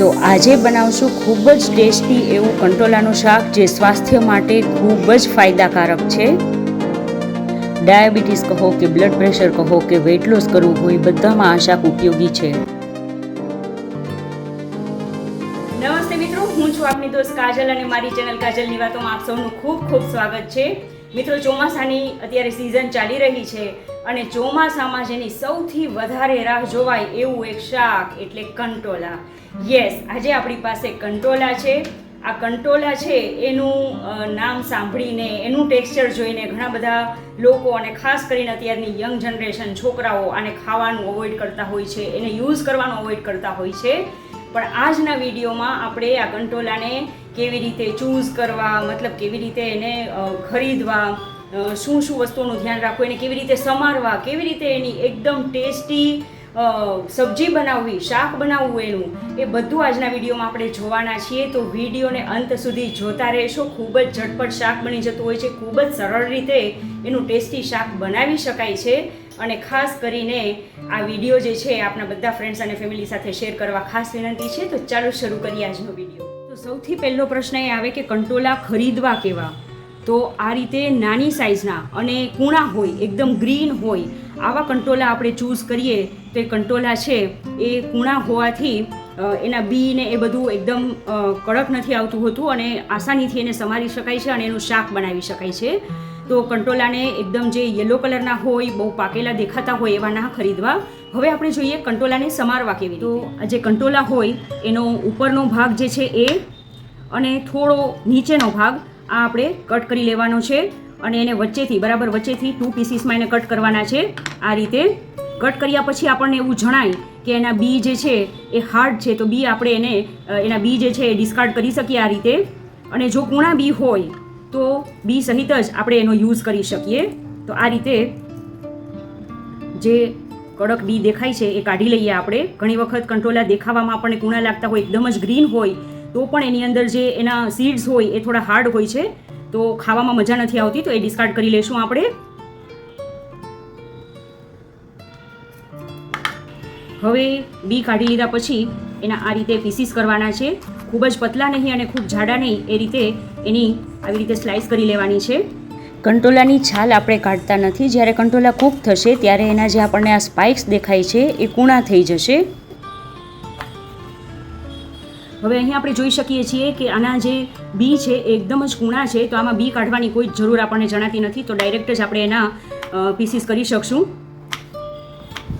તો આજે બનાવશું ખૂબ જ ટેસ્ટી એવું કંટોલાનું શાક જે સ્વાસ્થ્ય માટે ખૂબ જ ફાયદાકારક છે. ડાયાબિટીસ કહો કે બ્લડ પ્રેશર કહો કે વેટ લોસ કરવું હોય બધામાં આ શાક ઉપયોગી છે. નમસ્તે મિત્રો, હું છું આપની દોસ્ત કાજલ અને મારી ચેનલ કાજલની વાતોમાં આપ સૌનું ખૂબ ખૂબ સ્વાગત છે. મિત્રો, ચોમાસાની અત્યારે સિઝન ચાલી રહી છે. અને ચોમાસામાં જેની સૌથી વધારે રાહ જોવાય એવું એક શાક એટલે કંટોલા. યસ આજે આપણી પાસે કંટોલા છે. આ કંટોલા છે, એનું નામ સાંભળીને, એનું ટેક્સચર જોઈને ઘણા બધા લોકો અને ખાસ કરીને અત્યારની યંગ જનરેશન છોકરાઓ આને ખાવાનું અવોઇડ કરતા હોય છે, એને યુઝ કરવાનું અવોઇડ કરતા હોય છે. પણ આજના વિડીયોમાં આપણે આ કંટોલાને કેવી રીતે ચૂઝ કરવા, મતલબ કેવી રીતે એને ખરીદવા શું શું વસ્તુઓનું ધ્યાન રાખવું, એને કેવી રીતે સમારવા, કેવી રીતે એની એકદમ ટેસ્ટી સબ્જી બનાવવી, શાક બનાવવું એનું, એ બધું આજના વિડીયોમાં આપણે જોવાના છીએ. તો વિડીયોને અંત સુધી જોતા રહેશો. ખૂબ જ ઝટપટ શાક બની જતું હોય છે. ખૂબ જ સરળ રીતે એનું ટેસ્ટી શાક બનાવી શકાય છે. અને ખાસ કરીને આ વીડિયો જે છે આપણા બધા ફ્રેન્ડ્સ અને ફેમિલી સાથે શેર કરવા ખાસ વિનંતી છે. તો ચાલો શરૂ કરીએ આજનો વીડિયો. તો સૌથી પહેલો પ્રશ્ન એ આવે કે કંટોલા ખરીદવા કેવા? તો આ રીતે નાની સાઇઝના અને કૂણા હોય, એકદમ ગ્રીન હોય, આવા કંટોલા આપણે ચૂઝ કરીએ તો એ કંટોલા છે એ કૂણા હોવાથી એના બી ને એ બધું એકદમ કડક નથી આવતું હોતું અને આસાનીથી એને સમારી શકાય છે અને એનું શાક બનાવી શકાય છે. તો કંટોલાને એકદમ જે યલો કલરના હોય, બહુ પાકેલા દેખાતા હોય એવા ના ખરીદવા. હવે આપણે જોઈએ કંટોલાને સમારવા કેવી તો આ જે કંટોલા હોય, એનો ઉપરનો ભાગ જે છે એ અને થોડો નીચેનો ભાગ આ આપણે કટ કરી લેવાનો છે અને એને વચ્ચેથી, બરાબર વચ્ચેથી ટુ પીસીસમાં એને કટ કરવાના છે. આ રીતે કટ કર્યા પછી આપણને એવું જણાય કે એના બી જે છે એ હાર્ડ છે, તો બી આપણે એને એના બી જે છે એ ડિસ્કાર્ડ કરી શકીએ આ રીતે. અને જો કૂણા બી હોય, તો બી સહિત જ આપણે એનો યુઝ કરી શકીએ. તો આ રીતે જે કડક બી દેખાય છે એ કાઢી લઈએ આપણે. ઘણી વખત કંટ્રોલા દેખાવામાં આપણને કૂણા લાગતા હોય, એકદમ જ ગ્રીન હોય તો પણ એની અંદર જે એના સીડ્સ હોય એ થોડા હાર્ડ હોય છે, તો ખાવામાં મજા નથી આવતી, તો એ ડિસ્કાર્ડ કરી લેશું આપણે. હવે બી કાઢી લીધા પછી એના આ રીતે પીસીસ કરવાના છે. ખૂબ જ પતલા નહીં અને ખૂબ જાડા નહીં, એ રીતે એની આવી રીતે સ્લાઇસ કરી લેવાની છે. કંટોલાની છાલ આપણે કાઢતા નથી, જ્યારે કંટોલા કૂક થશે ત્યારે એના જે આપણને આ સ્પાઇક્સ દેખાય છે, એ કૂણા થઈ જશે. હવે અહીં આપણે જોઈ શકીએ છીએ કે આના જે બી છે એકદમ જ કૂણા છે, તો આમાં બી કાઢવાની કોઈ જરૂર આપણને જણાતી નથી, તો ડાયરેક્ટ જ આપણે એના પીસીસ કરી શકશું.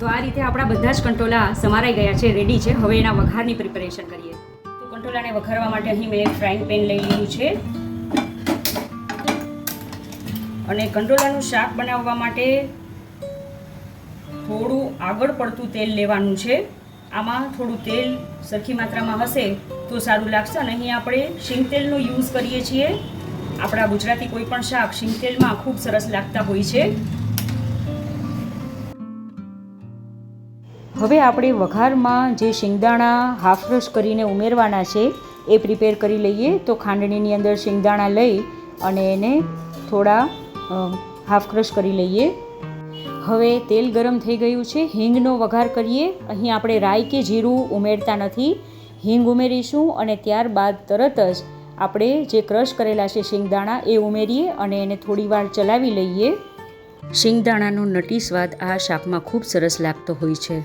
તો આ રીતે આપણા બધા જ કંટોલા સમારાઈ ગયા છે રેડી છે. હવે એના વઘારની પ્રિપેરેશન કરીએ. તો કંટોલાને વઘારવા માટે અહીં મેં એક ફ્રાઈંગ પેન લઈ લીધું છે. અને કંટોલાનું શાક બનાવવા માટે થોડું આગળ પડતું તેલ લેવાનું છે. આમાં થોડું તેલ સરખી માત્રામાં હશે તો સારું લાગશે. અને અહીં આપણે શીંગ તેલનો યુઝ કરીએ છીએ. આપણા ગુજરાતી કોઈ પણ શાક શીંગ તેલમાં ખૂબ સરસ લાગતા હોય છે. હવે આપણે વઘારમાં જે શિંગદાણા હાફ રસ કરીને ઉમેરવાના છે, એ પ્રિપેર કરી લઈએ. તો ખાંડણીની અંદર શિંગદાણા લઈ અને એને થોડા હાફ ક્રશ કરી લઈએ. હવે તેલ ગરમ થઈ ગયું છે, હિંગનો વઘાર કરીએ. અહીં આપણે રાઈ કે જીરું ઉમેરતા નથી. હિંગ ઉમેરીશું અને ત્યારબાદ તરત જ આપણે જે ક્રશ કરેલા છે શિંગદાણા એ ઉમેરીએ અને એને થોડીવાર ચલાવી લઈએ. શિંગદાણાનો નટી સ્વાદ આ શાકમાં ખૂબ સરસ લાગતો હોય છે.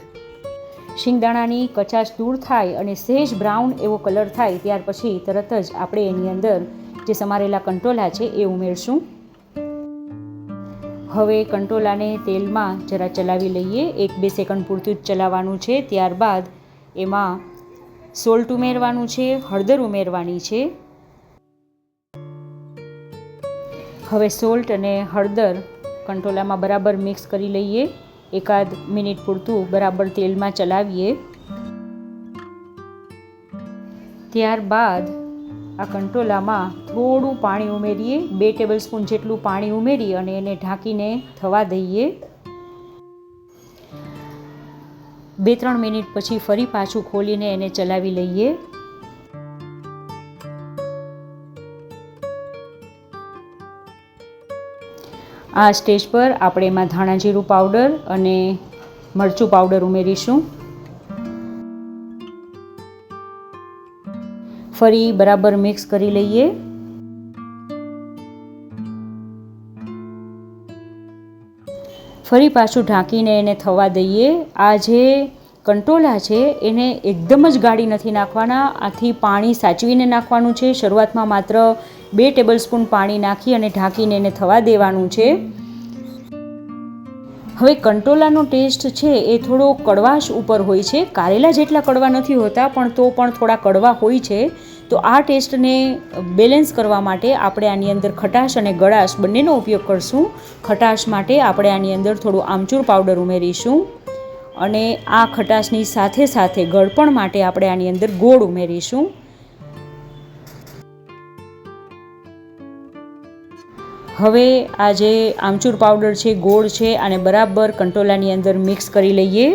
શિંગદાણાની કચાશ દૂર થાય અને સહેજ બ્રાઉન એવો કલર થાય, ત્યાર પછી તરત જ આપણે એની અંદર જે સમારેલા કંટોલા છે એ ઉમેરશું. હવે કંટોલાને તેલમાં જરા ચલાવી લઈએ. એક બે સેકન્ડ પૂરતું જ ચલાવવાનું છે. ત્યારબાદ એમાં સોલ્ટ ઉમેરવાનું છે, હળદર ઉમેરવાની છે. હવે સોલ્ટ અને હળદર કંટોલામાં બરાબર મિક્સ કરી લઈએ. એકાદ મિનિટ પૂરતું બરાબર તેલમાં ચલાવીએ. ત્યારબાદ આ કંટોલામાં થોડું પાણી ઉમેરીએ, બે ટેબલ સ્પૂન જેટલું પાણી ઉમેરી અને એને ઢાંકીને થવા દઈએ. બે ત્રણ મિનિટ પછી ફરી પાછું ખોલીને એને ચલાવી લઈએ. આ સ્ટેજ પર આપણે એમાં ધાણા જીરું પાવડર અને મરચું પાવડર ઉમેરીશું. ફરી બરાબર મિક્સ કરી લઈએ. ફરી પાછું ઢાંકીને એને થવા દઈએ. આ જે કંટોલા છે, એને એકદમ જ ગાળી નથી નાખવાના. આથી પાણી સાચવીને નાખવાનું છે. શરૂઆતમાં માત્ર બે ટેબલ સ્પૂન પાણી નાખી અને ઢાંકીને એને થવા દેવાનું છે. હવે કંટોલાનો ટેસ્ટ છે, એ થોડો કડવાશ ઉપર હોય છે. કારેલા જેટલા કડવા નથી હોતા, પણ તો પણ થોડા કડવા હોય છે. તો આ ટેસ્ટને બેલેન્સ કરવા માટે આપણે આની અંદર ખટાશ અને ગળાશ બંનેનો ઉપયોગ કરશું. ખટાશ માટે આપણે આની અંદર થોડું આમચૂર પાવડર ઉમેરીશું અને આ ખટાશની સાથે સાથે ગળપણ માટે આપણે આની અંદર ગોળ ઉમેરીશું. હવે આ જે આમચૂર પાવડર છે, ગોળ છે અને બરાબર કંટોલાની અંદર મિક્સ કરી લઈએ.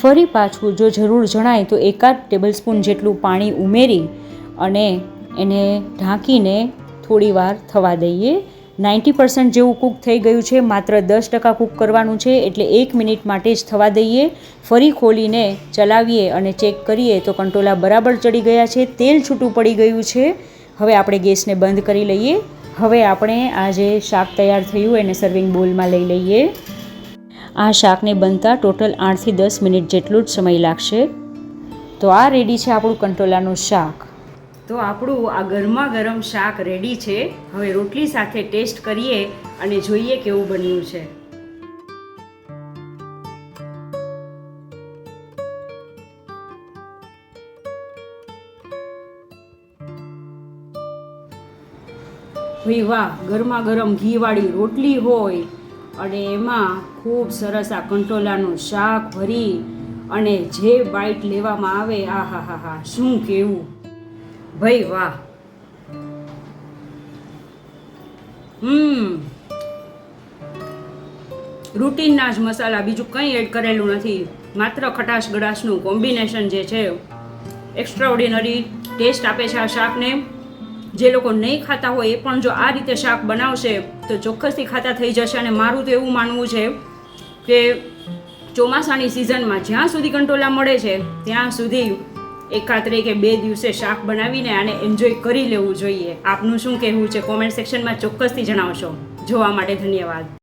ફરી પાછું જો જરૂર જણાય તો એકાદ ટેબલ સ્પૂન જેટલું પાણી ઉમેરી અને એને ઢાંકીને થોડી વાર થવા દઈએ. નાઇન્ટી પર્સન્ટ જેવું કૂક થઈ ગયું છે, માત્ર દસ ટકા કૂક કરવાનું છે, એટલે એક મિનિટ માટે જ થવા દઈએ. ફરી ખોલીને ચલાવીએ અને ચેક કરીએ તો કંટોલા બરાબર ચડી ગયા છે, તેલ છૂટું પડી ગયું છે. હવે આપણે ગેસને બંધ કરી લઈએ. હવે આપણે આ જે શાક તૈયાર થયું એને સર્વિંગ બોલમાં લઈ લઈએ. આ શાકને બનતા ટોટલ આઠથી દસ મિનિટ જેટલું જ સમય લાગશે. તો આ રેડી છે આપણું કંટોલાનું શાક. તો આપણું આ ગરમા ગરમ શાક રેડી છે. હવે રોટલી સાથે ટેસ્ટ કરીએ અને જોઈએ કેવું બન્યું છે. ભાઈ વાહ, ગરમા ગરમ ઘીવાળી રોટલી હોય. અને એમાં ખૂબ સરસ આ કંટોલાનું શાક ભરી અને જે બાઇટ લેવામાં આવે, આ હા હા હા, શું કેવું? ભાઈ વાહ. હમ. રૂટીનના જ મસાલા, બીજું કંઈ એડ કરેલું નથી. માત્ર ખટાશ ગળાશનું કોમ્બિનેશન જે છે એક્સ્ટ્રા ઓર્ડિનરી ટેસ્ટ આપે છે આ શાકને. જે લોકો નહીં ખાતા હોય એ પણ જો આ રીતે શાક બનાવશે, તો ચોક્કસથી ખાતા થઈ જશે. અને મારું તો એવું માનવું છે કે ચોમાસાની સિઝનમાં જ્યાં સુધી કંટોલા મળે છે, ત્યાં સુધી એકાત્રે કે બે દિવસે શાક બનાવીને આને એન્જોય કરી લેવું જોઈએ. આપનું શું કહેવું છે? કોમેન્ટ સેક્શનમાં ચોક્કસથી જણાવશો. જોવા માટે ધન્યવાદ.